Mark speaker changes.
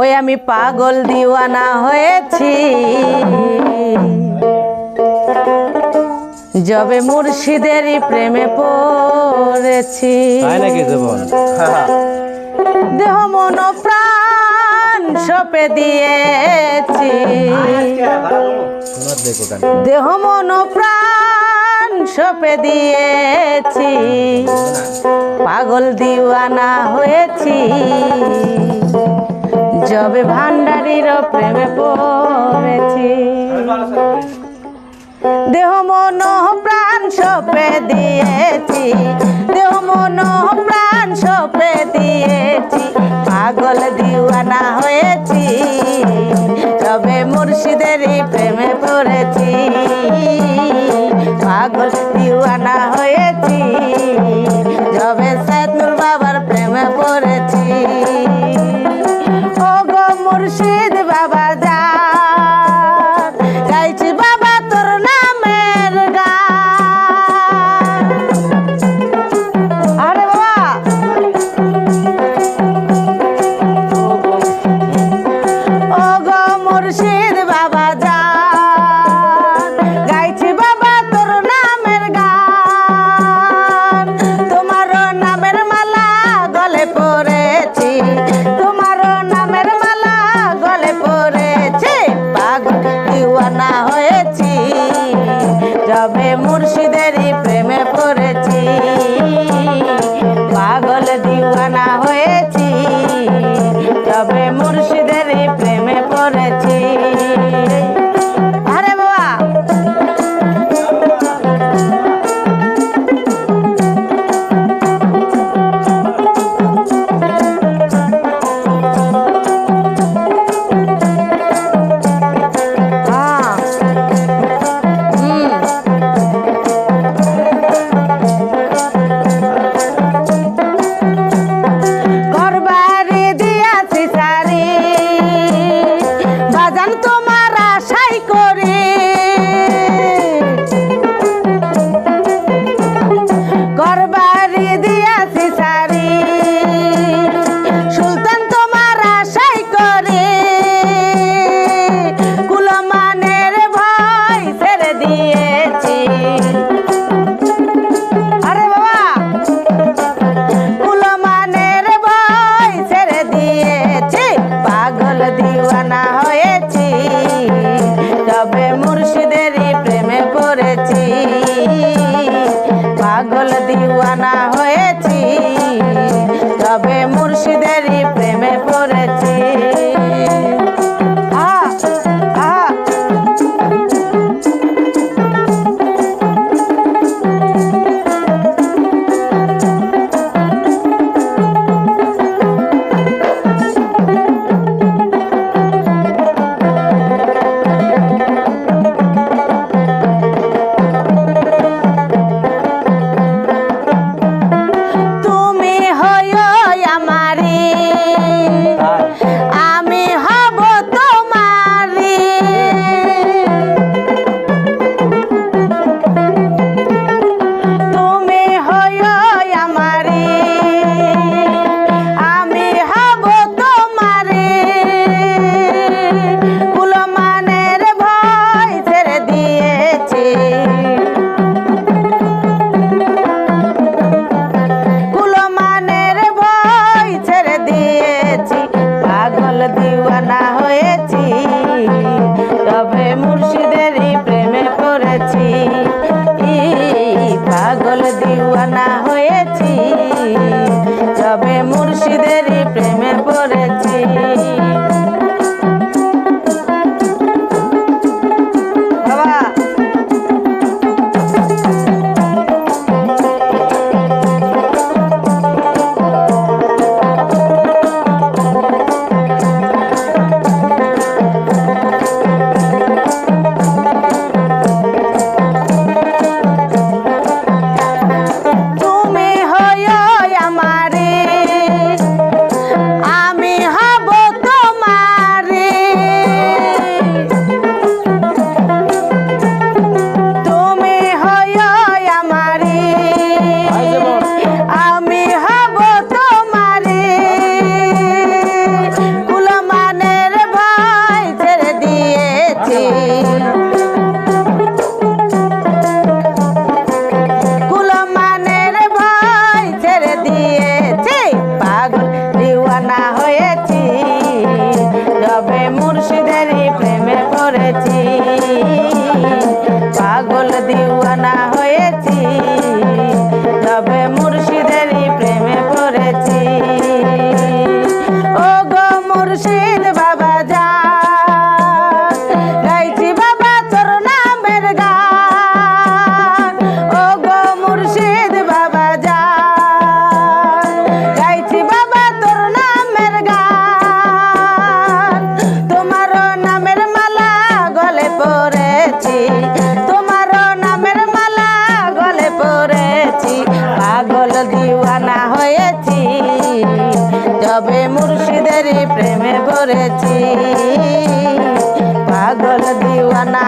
Speaker 1: ওই আমি পাগল দিওয়ানা হয়েছি। যবে মুর্শিদেরই প্রেমে পড়েছি। দেহ মন প্রাণ সপে দিয়েছি। দেহ মন প্রাণ সপে দিয়েছি। পাগল দিওয়ানা হয়েছি। যবে ভান্ডারীর প্রেমে পড়েছি। দেহ মন প্রাণ সপে দিয়েছি। দেহ মন প্রাণ সপে দিয়েছি। পাগল দিওয়ানা হয়েছি। তবে মুর্শিদেরই দিওয়ানা হয়েছি তবে মুর্শিদেরই প্রেমে পড়েছি। পাগল দিওয়ানা হয়েছি তবে মুর্শিদেরই দিওয়ানা হয়েছি। হয়েছি হয়েছি তবে মুর্শিদের প্রেমে পড়েছি পাগল দিওয়ানা